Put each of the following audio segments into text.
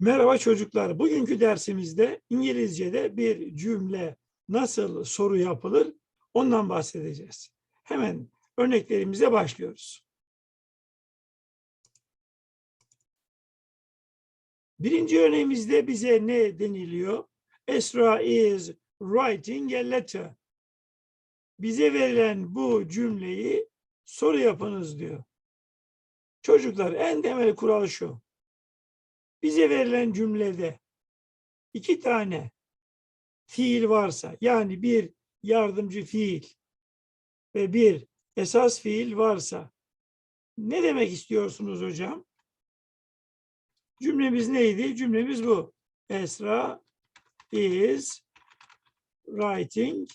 Merhaba çocuklar. Bugünkü dersimizde İngilizce'de bir cümle nasıl soru yapılır ondan bahsedeceğiz. Hemen örneklerimize başlıyoruz. Birinci örneğimizde bize ne deniliyor? Esra is writing a letter. Bize verilen bu cümleyi soru yapınız diyor. Çocuklar en temel kural şu. Bize verilen cümlede iki tane fiil varsa yani bir yardımcı fiil ve bir esas fiil varsa ne demek istiyorsunuz hocam? Cümlemiz neydi? Cümlemiz bu. Esra is writing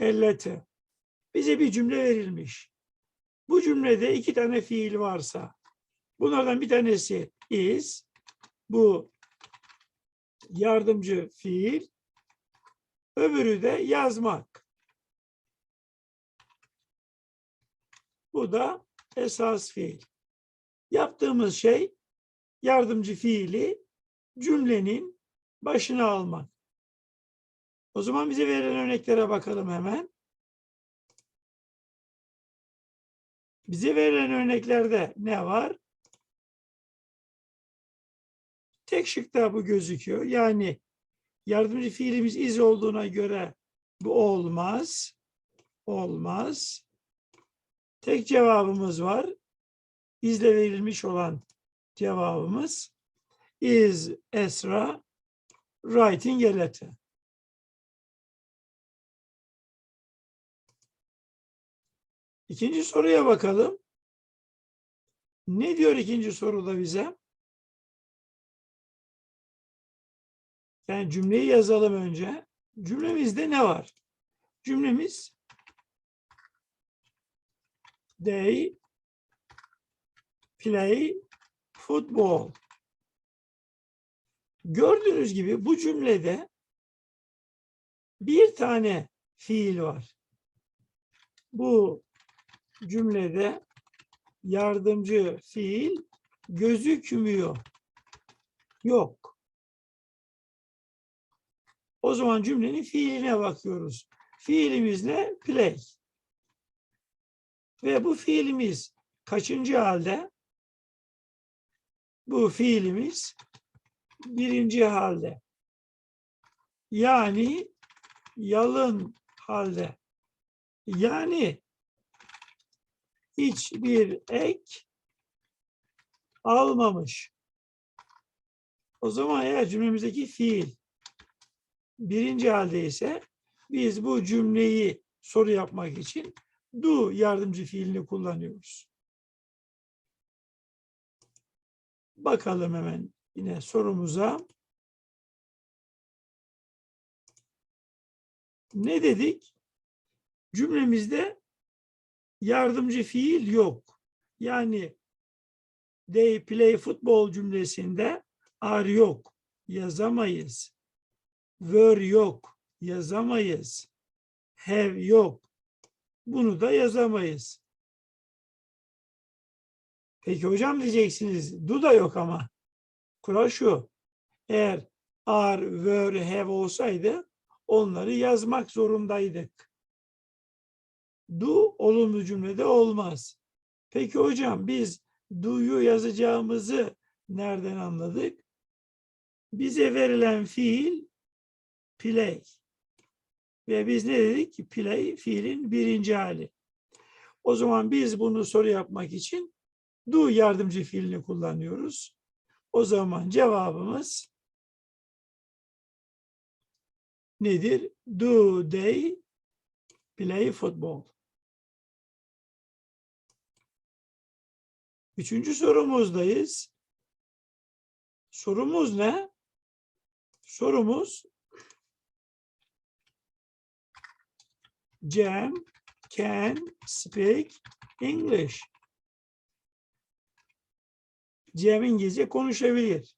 a letter. Bize bir cümle verilmiş. Bu cümlede iki tane fiil varsa bunlardan bir tanesi is bu yardımcı fiil, öbürü de yazmak. Bu da esas fiil. Yaptığımız şey yardımcı fiili cümlenin başına almak. O zaman bize verilen örneklere bakalım hemen. Bize verilen örneklerde ne var? Tek şıkta bu gözüküyor. Yani yardımcı fiilimiz iz olduğuna göre bu olmaz. Olmaz. Tek cevabımız var. İzle verilmiş olan cevabımız is Esra writing a letter. İkinci soruya bakalım. Ne diyor ikinci soruda bize? Yani cümleyi yazalım önce. Cümlemizde ne var? Cümlemiz they play football. Gördüğünüz gibi bu cümlede bir tane fiil var. Bu cümlede yardımcı fiil gözükmüyor. Yok. O zaman cümlenin fiiline bakıyoruz. Fiilimiz ne? Play. Ve bu fiilimiz kaçıncı halde? Bu fiilimiz birinci halde. Yani yalın halde. Yani hiçbir ek almamış. O zaman eğer cümlemizdeki fiil birinci halde ise biz bu cümleyi soru yapmak için do yardımcı fiilini kullanıyoruz. Bakalım hemen yine sorumuza. Ne dedik? Cümlemizde yardımcı fiil yok. Yani they play football cümlesinde are yok. Yazamayız. Were yok. Yazamayız. Have yok. Bunu da yazamayız. Peki hocam diyeceksiniz. Do da yok ama. Kural şu. Eğer are, were, have olsaydı onları yazmak zorundaydık. Do olumlu cümlede olmaz. Peki hocam biz do'yu yazacağımızı nereden anladık? Bize verilen fiil play. Ve biz ne dedik? Play fiilin birinci hali. O zaman biz bunu soru yapmak için do yardımcı fiilini kullanıyoruz. O zaman cevabımız nedir? Do they play football? Üçüncü sorumuzdayız. Sorumuz ne? Sorumuz Cem can speak English. Cem İngilizce konuşabilir.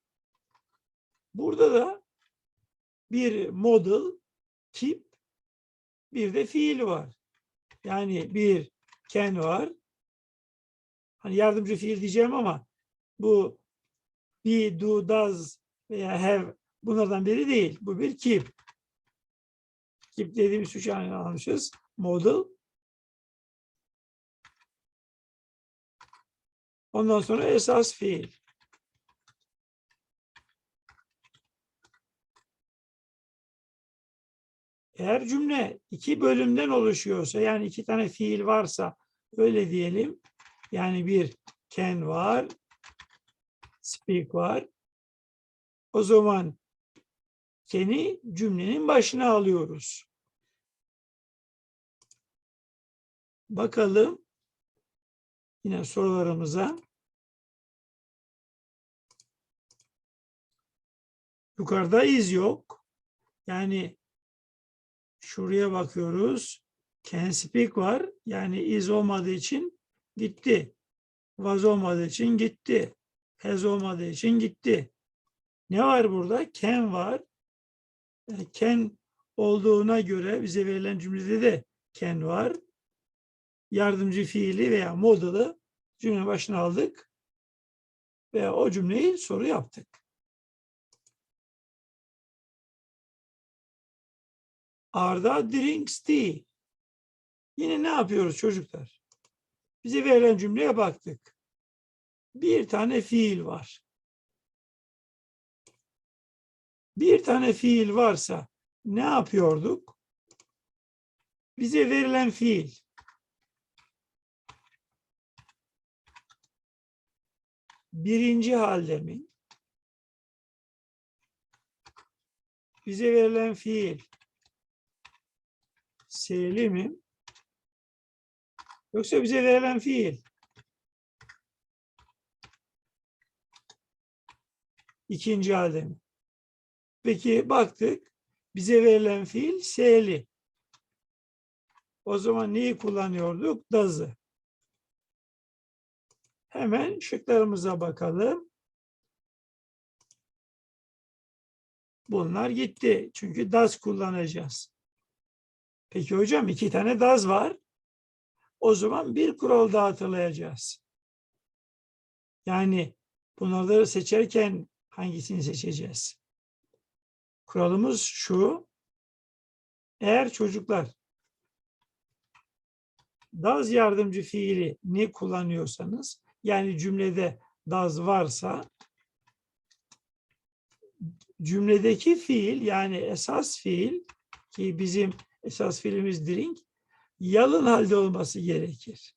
Burada da bir model, tip, bir de fiil var. Yani bir can var. Hani yardımcı fiil diyeceğim ama bu be, do, does veya have bunlardan biri değil. Bu bir keep. Keep dediğimiz üç tane almışız. Model. Ondan sonra esas fiil. Eğer cümle iki bölümden oluşuyorsa yani iki tane fiil varsa öyle diyelim. Yani bir can var, speak var. O zaman can'i cümlenin başına alıyoruz. Bakalım yine sorularımıza. Yukarıda iz yok. Yani şuraya bakıyoruz. Can speak var. Yani is olmadığı için gitti. Was olmadığı için gitti. Has olmadığı için gitti. Ne var burada? Can var. Can olduğuna göre bize verilen cümlede de can var. Yardımcı fiili veya model'ı cümle başına aldık. Ve o cümleyi soru yaptık. Arda drinks tea. Yine ne yapıyoruz çocuklar? Bize verilen cümleye baktık. Bir tane fiil var. Bir tane fiil varsa ne yapıyorduk? Bize verilen fiil. Birinci halde mi? Bize verilen fiil S'li mi? Yoksa bize verilen fiil. İkinci halde mi? Peki baktık. Bize verilen fiil S'li. O zaman neyi kullanıyorduk? Does'ı. Hemen şıklarımıza bakalım. Bunlar gitti. Çünkü does kullanacağız. Peki hocam iki tane daz var. O zaman bir kural daha hatırlayacağız. Yani bunları seçerken hangisini seçeceğiz? Kuralımız şu. Eğer çocuklar daz yardımcı fiili ne kullanıyorsanız yani cümlede daz varsa cümledeki fiil yani esas fiil ki bizim esas fiilimiz drink yalın halde olması gerekir.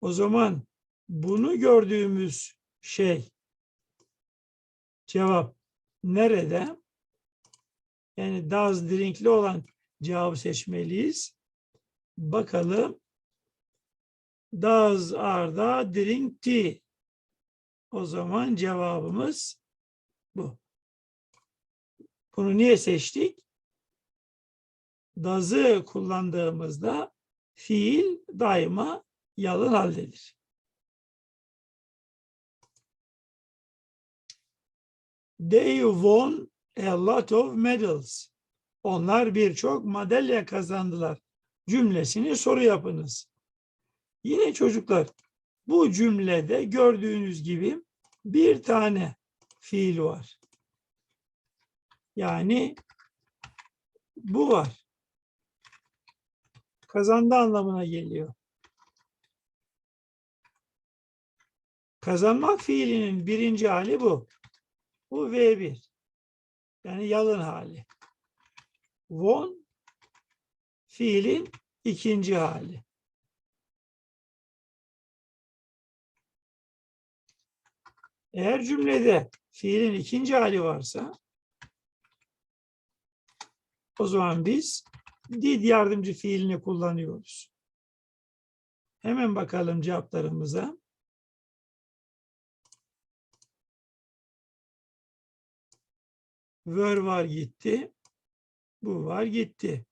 O zaman bunu gördüğümüz şey cevap nerede? Yani does drinkli olan cevabı seçmeliyiz. Bakalım. Does Arda drink tea? O zaman cevabımız bu. Bunu niye seçtik? does'ı kullandığımızda fiil daima yalın haldedir. They won a lot of medals. Onlar birçok madalya kazandılar. Cümlesini soru yapınız. Yine çocuklar bu cümlede gördüğünüz gibi bir tane fiil var. Yani bu var kazandı anlamına geliyor. Kazanmak fiilinin birinci hali bu. Bu V1. Yani yalın hali. Won fiilin ikinci hali. Eğer cümlede fiilin ikinci hali varsa o zaman biz did yardımcı fiilini kullanıyoruz. Hemen bakalım cevaplarımıza. Were var gitti. Bu var gitti.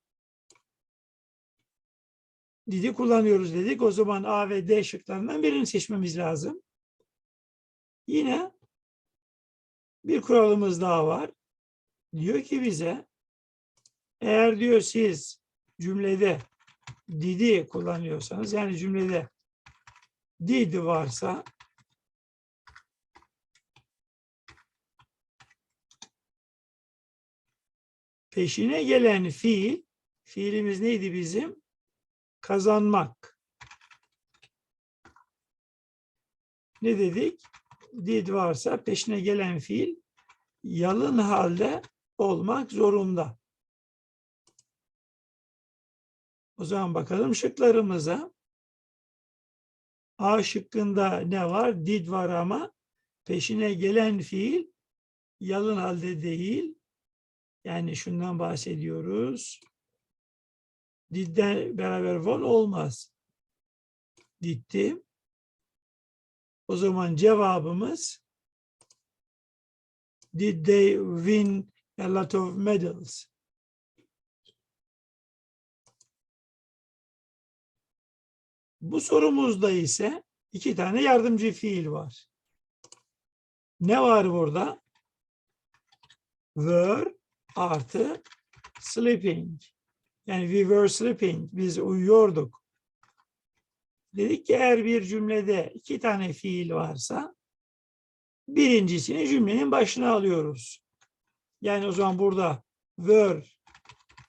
Did'i kullanıyoruz dedik. O zaman A ve D şıklarından birini seçmemiz lazım. Yine bir kuralımız daha var. Diyor ki bize eğer diyor siz cümlede didi kullanıyorsanız yani cümlede did varsa peşine gelen fiil, fiilimiz neydi bizim? Kazanmak. Ne dedik? Did varsa peşine gelen fiil yalın halde olmak zorunda. O zaman bakalım şıklarımıza. A şıkkında ne var? Did var ama peşine gelen fiil yalın halde değil. Yani şundan bahsediyoruz. Didden beraber von olmaz. Ditti. O zaman cevabımız Did they win a lot of medals? Bu sorumuzda ise iki tane yardımcı fiil var. Ne var burada? Were artı sleeping. Yani we were sleeping. Biz uyuyorduk. Dedik ki eğer bir cümlede iki tane fiil varsa birincisini cümlenin başına alıyoruz. Yani o zaman burada were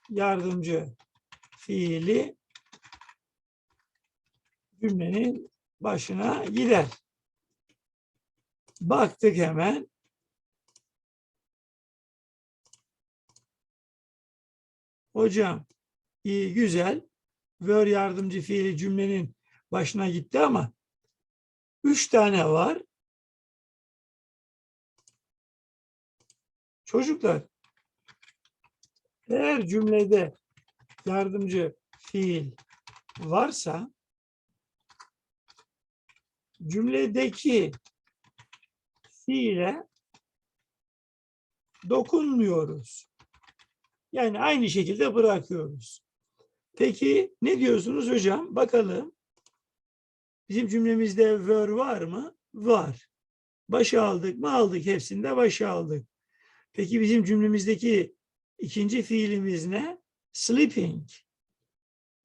yardımcı fiili cümlenin başına gider. Baktık hemen. Hocam iyi güzel. Were yardımcı fiili cümlenin başına gitti ama üç tane var. Çocuklar eğer cümlede yardımcı fiil varsa cümledeki fiile dokunmuyoruz. Yani aynı şekilde bırakıyoruz. Peki ne diyorsunuz hocam? Bakalım. Bizim cümlemizde were var mı? Var. Başa aldık mı? Aldık. Hepsinde başa aldık. Peki bizim cümlemizdeki ikinci fiilimiz ne? Sleeping.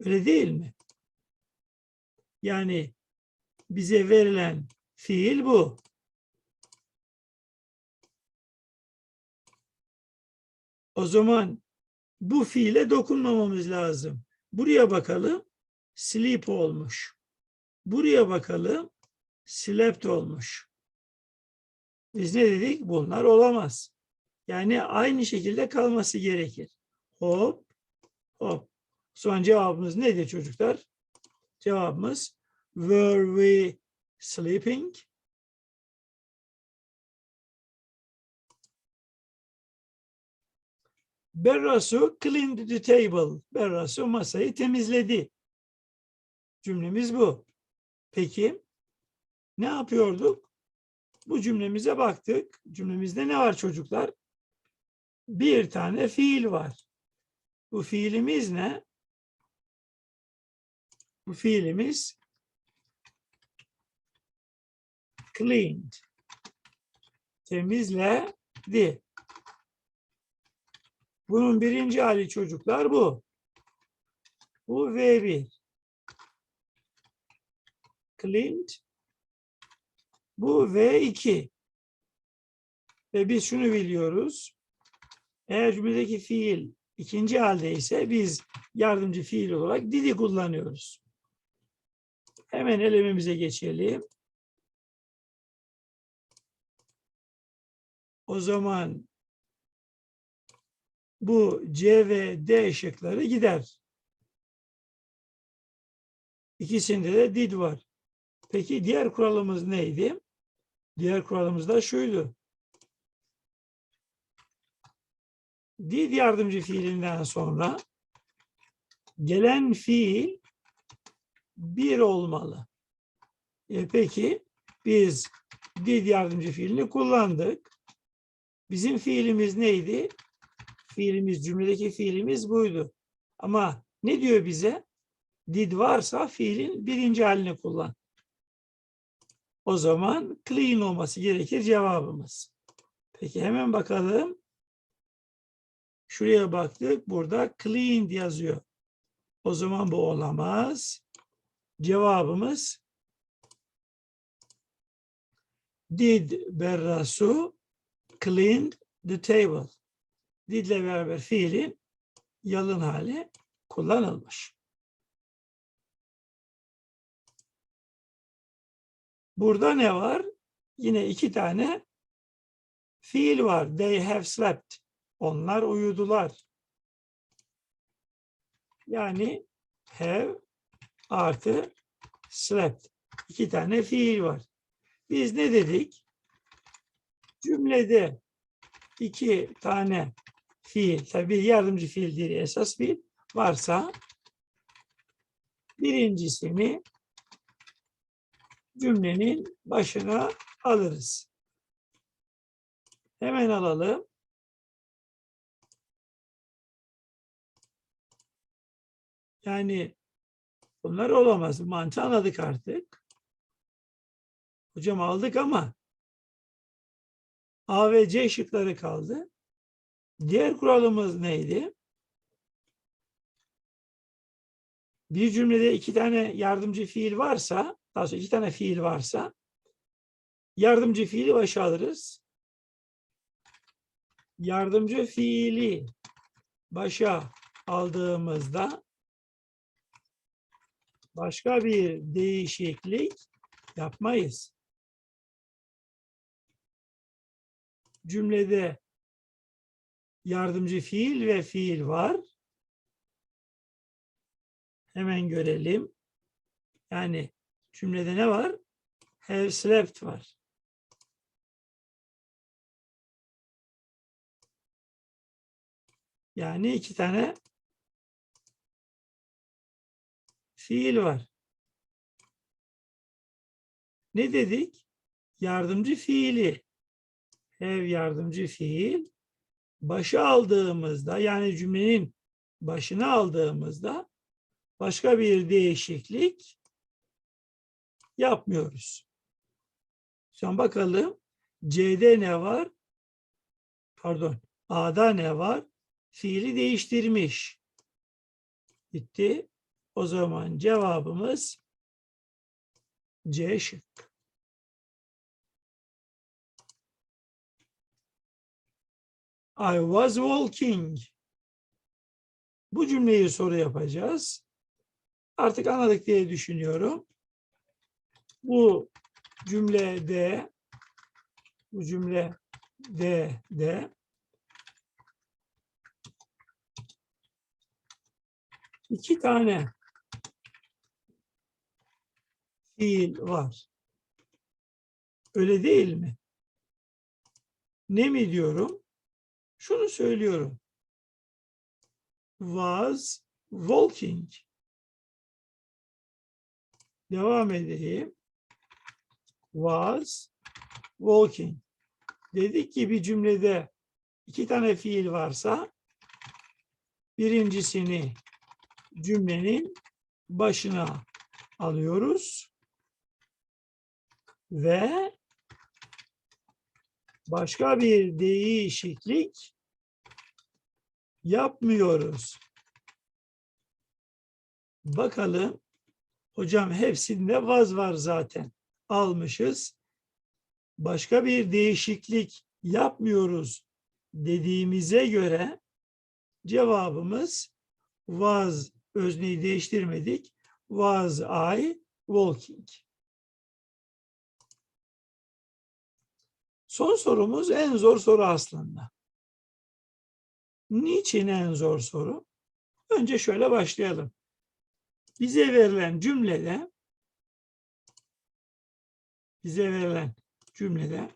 Öyle değil mi? Yani bize verilen fiil bu. O zaman bu fiile dokunmamamız lazım. Buraya bakalım. Sleep olmuş. Buraya bakalım. Slept olmuş. Biz ne dedik? Bunlar olamaz. Yani aynı şekilde kalması gerekir. Hop, hop. Son cevabımız nedir çocuklar? Cevabımız were we sleeping? Berrasu cleaned the table. Berrasu masayı temizledi. Cümlemiz bu. Peki ne yapıyorduk? Bu cümlemize baktık. Cümlemizde ne var çocuklar? Bir tane fiil var. Bu fiilimiz ne? Bu fiilimiz cleaned. Temizledi. Bunun birinci hali çocuklar bu. Bu V1. Cleaned. Bu V2. Ve biz şunu biliyoruz. Eğer cümledeki fiil ikinci halde ise biz yardımcı fiil olarak didi kullanıyoruz. Hemen elememize geçelim. O zaman bu C ve D şıkları gider. İkisinde de did var. Peki diğer kuralımız neydi? Diğer kuralımız da şuydu. Did yardımcı fiilinden sonra gelen fiil bir olmalı. E peki biz did yardımcı fiilini kullandık. Bizim fiilimiz neydi? Fiilimiz, cümledeki fiilimiz buydu. Ama ne diyor bize? Did varsa fiilin birinci halini kullan. O zaman clean olması gerekir cevabımız. Peki hemen bakalım. Şuraya baktık. Burada clean yazıyor. O zaman bu olamaz. Cevabımız Did Berrasu clean the table? Did ile beraber fiilin yalın hali kullanılmış. Burada ne var? Yine iki tane fiil var. They have slept. Onlar uyudular. Yani have artı slept. İki tane fiil var. Biz ne dedik? Cümlede iki tane fiil, tabi bir yardımcı fiil değil, esas fiil varsa birincisini cümlenin başına alırız. Hemen alalım. Yani bunlar olamaz. Mantığı anladık artık. Hocam aldık ama A ve C şıkları kaldı. Diğer kuralımız neydi? Bir cümlede iki tane yardımcı fiil varsa, daha sonra iki tane fiil varsa yardımcı fiili başa alırız. Yardımcı fiili başa aldığımızda başka bir değişiklik yapmayız. Cümlede yardımcı fiil ve fiil var. Hemen görelim. Yani cümlede ne var? Have slept var. Yani iki tane fiil var. Ne dedik? Yardımcı fiili. Have yardımcı fiil. Başı aldığımızda yani cümlenin başını aldığımızda başka bir değişiklik yapmıyoruz. Şimdi bakalım C'de ne var? Pardon. A'da ne var? Fiili değiştirmiş. Bitti. O zaman cevabımız C şık. I was walking. Bu cümleyi soru yapacağız. Artık anladık diye düşünüyorum. Bu cümlede bu cümle de de iki tane fiil var. Öyle değil mi? Ne mi diyorum? Şunu söylüyorum. Was walking. Devam edeyim. Was walking. Dedik ki bir cümlede iki tane fiil varsa birincisini cümlenin başına alıyoruz ve başka bir değişiklik yapmıyoruz. Bakalım hocam hepsinde vaz var zaten almışız. Başka bir değişiklik yapmıyoruz dediğimize göre cevabımız was özneyi değiştirmedik. Was I walking? Son sorumuz en zor soru aslında. Niçin en zor soru? Önce şöyle başlayalım. Bize verilen cümlede bize verilen cümlede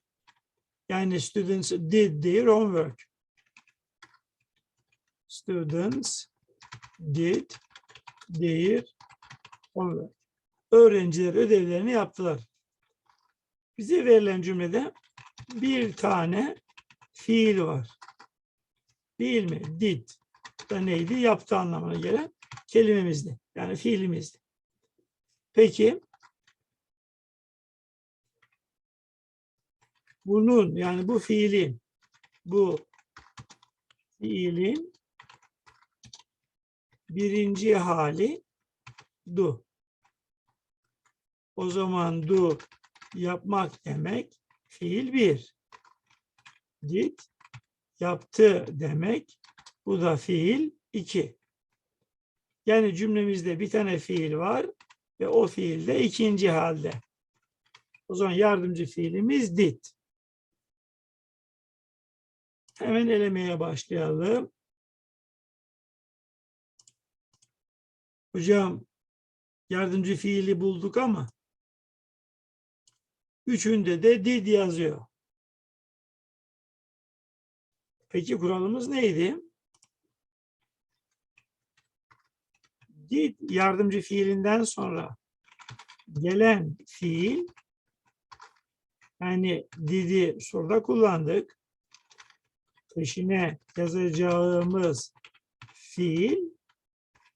yani students did their homework. Students did their homework. Öğrenciler ödevlerini yaptılar. Bize verilen cümlede bir tane fiil var. Değil mi? Did. Da neydi? Yaptı anlamına gelen kelimemizdi. Yani fiilimizdi. Peki bunun yani bu fiilin bu fiilin birinci hali do. O zaman do yapmak demek fiil bir. Did yaptı demek. Bu da fiil 2. Yani cümlemizde bir tane fiil var ve o fiil de ikinci halde. O zaman yardımcı fiilimiz did. Hemen elemeye başlayalım. Hocam yardımcı fiili bulduk ama üçünde de did yazıyor. Peki kuralımız neydi? Did yardımcı fiilinden sonra gelen fiil yani did'i soruda kullandık. Peşine yazacağımız fiil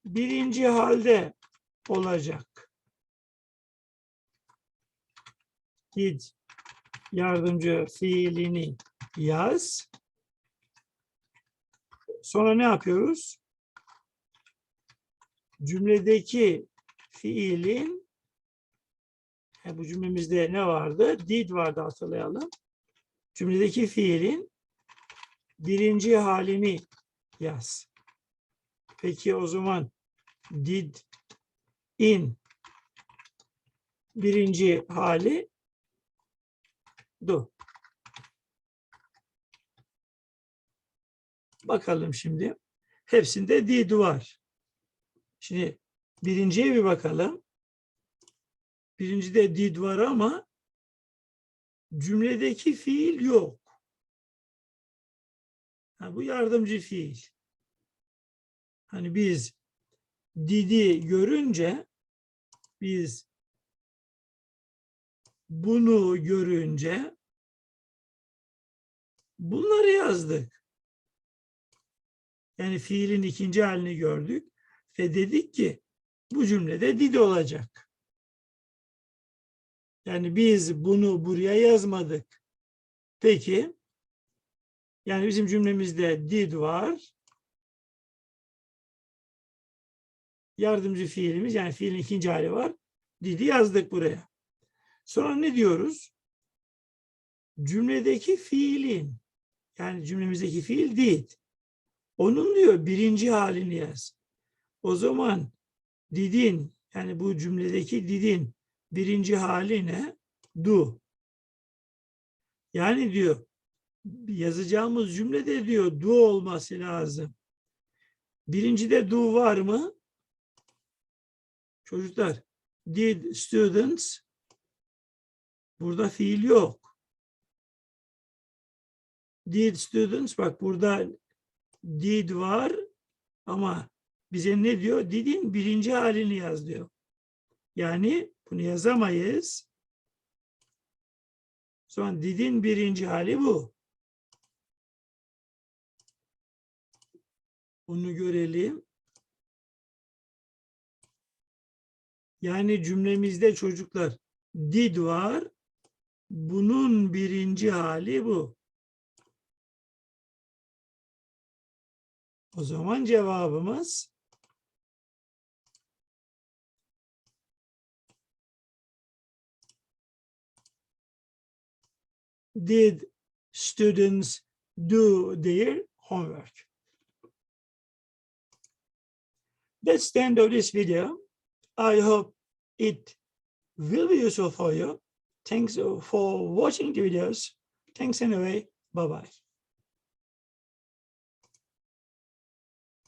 birinci halde olacak. Did yardımcı fiilini yaz. Sonra ne yapıyoruz? Cümledeki fiilin he, bu cümlemizde ne vardı? Did vardı hatırlayalım. Cümledeki fiilin birinci halini yaz. Peki o zaman did in birinci hali do. Bakalım şimdi. Hepsinde did var. Şimdi birinciye bir bakalım. Birincide did var ama cümledeki fiil yok. Ha, bu yardımcı fiil. Hani biz didi görünce biz bunu görünce bunları yazdık. Yani fiilin ikinci halini gördük ve dedik ki bu cümlede did olacak. Yani biz bunu buraya yazmadık. Peki yani bizim cümlemizde did var. Yardımcı fiilimiz yani fiilin ikinci hali var. Did'i yazdık buraya. Sonra ne diyoruz? Cümledeki fiilin yani cümlemizdeki fiil did. Onun diyor birinci halini yaz. O zaman didin yani bu cümledeki didin birinci hali ne? Do. Yani diyor yazacağımız cümlede diyor do olması lazım. Birincide do var mı? Çocuklar did students burada fiil yok. Did students bak burada did var ama bize ne diyor? Did'in birinci halini yaz diyor. Yani bunu yazamayız. Sonra did'in birinci hali bu. Bunu görelim. Yani cümlemizde çocuklar did var. Bunun birinci hali bu. O zaman cevabımız Did students do their homework? That's the end of this video. I hope it will be useful for you. Thanks for watching the videos. Thanks anyway. Bye-bye.